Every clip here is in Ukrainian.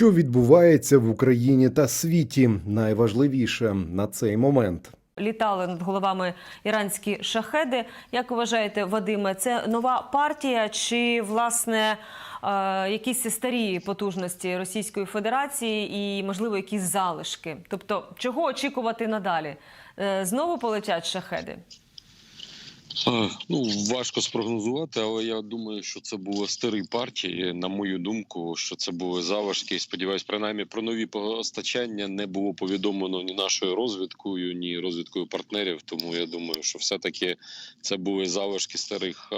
Що відбувається в Україні та світі? Найважливіше на цей момент. Літали над головами іранські шахеди. Як вважаєте, Вадиме, це нова партія чи власне е, якісь старі потужності Російської Федерації і, можливо, якісь залишки? Тобто, чого очікувати надалі? Е, знову полетять шахеди? Ну важко спрогнозувати, але я думаю, що це були старі партії. На мою думку, що це були залишки. Сподіваюсь, принаймні про нові постачання не було повідомлено ні нашою розвідкою, ні розвідкою партнерів. Тому я думаю, що все таки це були залишки старих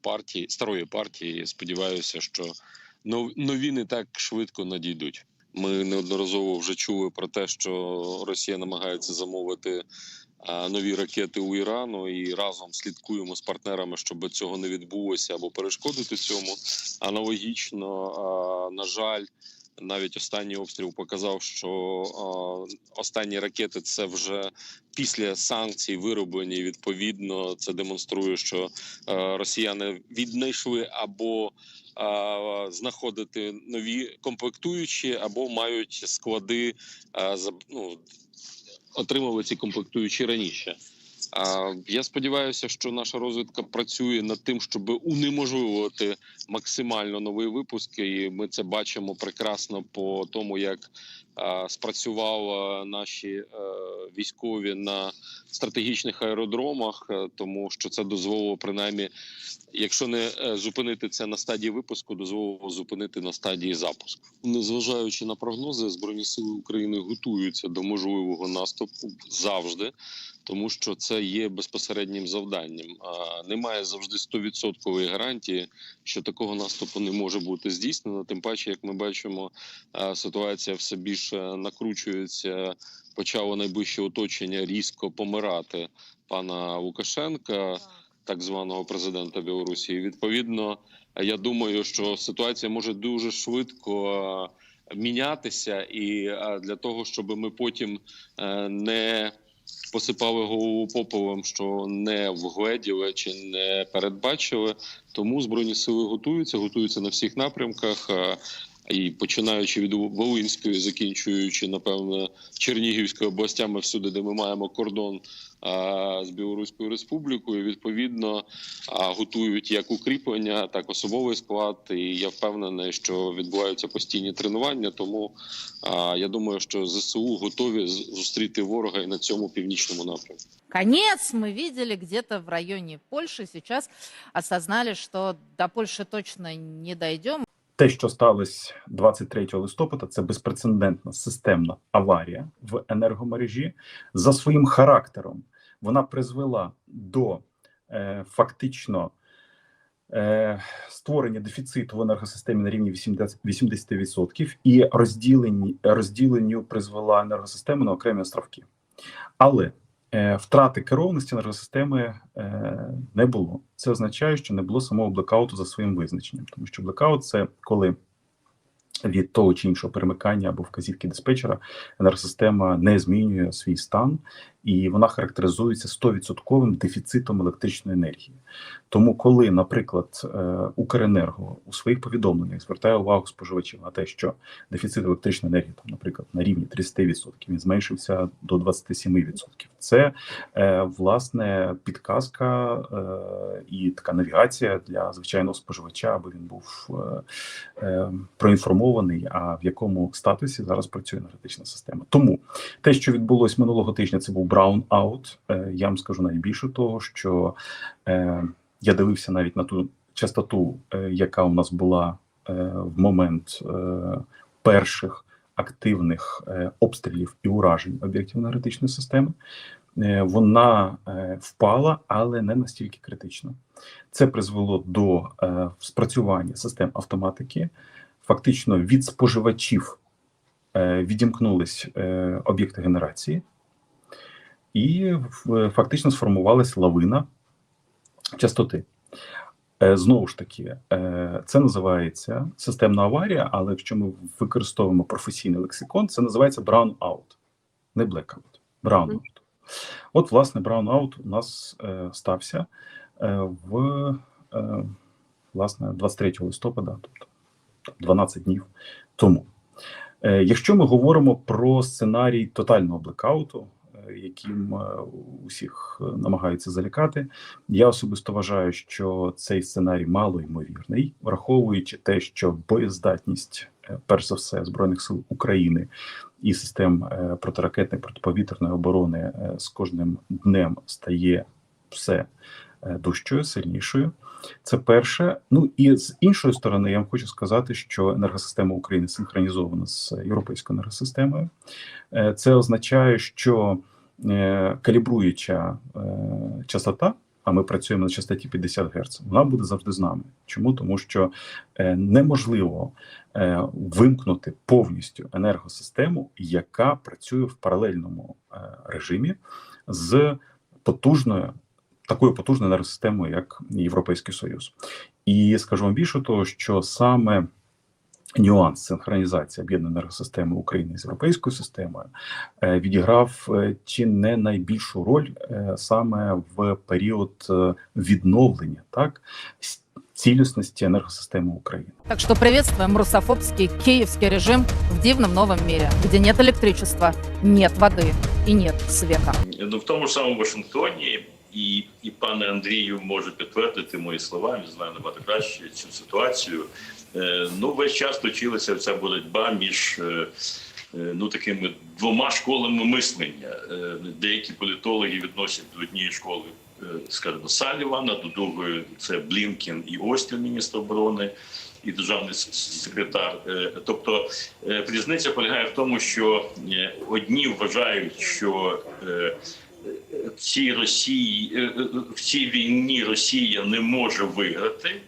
партій, старої партії. Сподіваюся, що нов- нові не так швидко надійдуть. Ми неодноразово вже чули про те, що Росія намагається замовити нові ракети у Ірану, і разом слідкуємо з партнерами, щоб цього не відбулося або перешкодити цьому. Аналогічно, на жаль, навіть останній обстріл показав, що останні ракети це вже після санкцій вироблені. Відповідно, це демонструє, що росіяни віднайшли або знаходити нові комплектуючі, або мають склади а, ну, отримали ці комплектуючі раніше. А я сподіваюся, що наша розвідка працює над тим, щоб унеможливити максимально нові випуски. І ми це бачимо прекрасно по тому, як а, спрацювали наші е, військові на стратегічних аеродромах, е, тому що це дозволило принаймні, якщо не е, зупинити це на стадії випуску, дозволило зупинити на стадії запуску. Незважаючи на прогнози, збройні сили України готуються до можливого наступу завжди тому що це є безпосереднім завданням. А немає завжди 100% гарантії, що такого наступу не може бути здійснено. Тим паче, як ми бачимо, ситуація все більше накручується. Почало найближче оточення різко помирати пана Лукашенка, так званого президента Білорусі. І, Відповідно, я думаю, що ситуація може дуже швидко. Мінятися і для того, щоб ми потім е, не посипали голову попелом, що не вгледіли чи не передбачили. Тому збройні сили готуються, готуються на всіх напрямках. І починаючи від Волинської, закінчуючи напевно Чернігівською областями, всюди, де ми маємо кордон а, з Білоруською республікою, відповідно а, готують як укріплення, так особовий склад. І я впевнений, що відбуваються постійні тренування. Тому а, я думаю, що ЗСУ готові зустріти ворога і на цьому північному напрямку. Конец мы видели где-то в районе Польши. Сейчас осознали, что до Польши точно не дойдем. Те, що сталося 23 листопада, це безпрецедентна системна аварія в енергомережі. За своїм характером вона призвела до е, фактично е, створення дефіциту в енергосистемі на рівні 80%, 80% і розділенню призвела енергосистему на окремі островки. Але втрати керованості енергосистеми е, не було. Це означає, що не було самого блекауту за своїм визначенням, тому що блекаут це коли від того чи іншого перемикання або вказівки диспетчера енергосистема не змінює свій стан, і вона характеризується 100% дефіцитом електричної енергії. Тому, коли, наприклад, е, Укренерго у своїх повідомленнях звертає увагу споживачів на те, що дефіцит електричної енергії, там, наприклад, на рівні 30%, він зменшився до 27%. Це е, власне підказка е, і така навігація для звичайного споживача, аби він був проінформований, а в якому статусі зараз працює енергетична система. Тому те, що відбулось минулого тижня, це був браун-аут. Е, я вам скажу найбільше того, що е, я дивився навіть на ту частоту, е, яка у нас була в момент перших активних обстрілів і уражень об'єктів енергетичної системи. Вона впала, але не настільки критично. Це призвело до спрацювання систем автоматики. Фактично від споживачів відімкнулись об'єкти генерації, і фактично сформувалась лавина частоти. Е, Знову ж таки, е, це називається системна аварія, але якщо ми використовуємо професійний лексикон, це називається brownout, не blackout, brownout. От, власне, brownout у нас е, стався е, в е, власне 23 листопада, тобто 12 днів тому. Е, Якщо ми говоримо про сценарій тотального блекауту, е, яким е, усіх е, намагаються залякати, я особисто вважаю, що цей сценарій малоймовірний, враховуючи те, що боєздатність, е, перш за все, збройних сил України і систем протиракетної протиповітряної оборони з кожним днем стає все дужчою, сильнішою. Це перше. Ну і з іншої сторони, я вам хочу сказати, що енергосистема України синхронізована з європейською енергосистемою. Це означає, що калібруюча е, частота, а ми працюємо на частоті 50 Гц, вона буде завжди з нами. Чому? Тому що е, неможливо е, вимкнути повністю енергосистему, яка працює в паралельному е, режимі з потужною такою потужною енергосистемою, як Європейський Союз. І скажу вам більше того, що саме нюанс синхронізації об'єднаної енергосистеми України з європейською системою е, відіграв е, чи не найбільшу роль е, саме в період відновлення так цілісності енергосистеми України. Так что приветствуем русофобский киевский режим в дивном новом мире, где нет электричества, нет воды и нет света. Ну, в тому ж самому Вашингтоні, і, і пане Андрію може підтвердити мої слова. Він знає набагато краще цю ситуацію. Е, ну, весь час точилася ця боротьба між е, е, ну такими двома школами мислення. Е, деякі політологи відносять до однієї школи, е, скажімо, Салівана, до другої це Блінкен і Остін, міністр оборони. І державний секретар, тобто різниця полягає в тому, що одні вважають, що цій Росії е, е, в цій війні Росія не може виграти,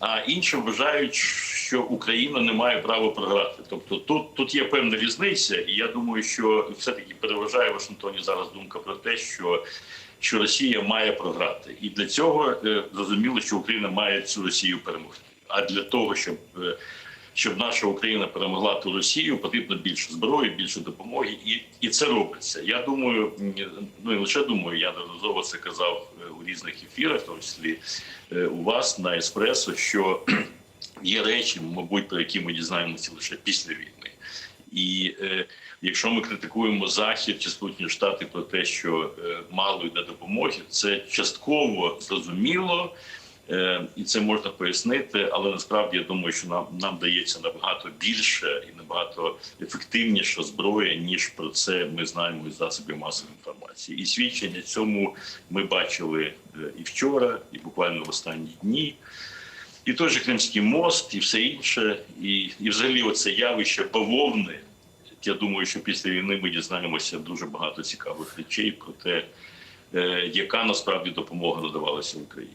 а інші вважають, що Україна не має права програти. Тобто тут, тут є певна різниця, і я думаю, що все-таки переважає в Вашингтоні зараз думка про те, що, що Росія має програти, і для цього е, зрозуміло, що Україна має цю Росію перемогти. А для того, щоб щоб наша Україна перемогла ту Росію, потрібно більше зброї, більше допомоги, і, і це робиться. Я думаю, ну і лише думаю, я неодноразово це казав е, у різних ефірах, в тому числі е, у вас на еспресо, що є речі, мабуть, про які ми дізнаємося лише після війни. І е, якщо ми критикуємо Захід чи Сполучені Штати про те, що е, мало йде допомоги, це частково зрозуміло. Е, і це можна пояснити, але насправді я думаю, що нам нам дається набагато більше і набагато ефективніша зброя, ніж про це ми знаємо із засобів масової інформації. І свідчення цьому ми бачили е, і вчора, і буквально в останні дні. І той же Кримський мост, і все інше, і, і взагалі, оце явище бавовни. Я думаю, що після війни ми дізнаємося дуже багато цікавих речей про те, е, яка насправді допомога надавалася Україні.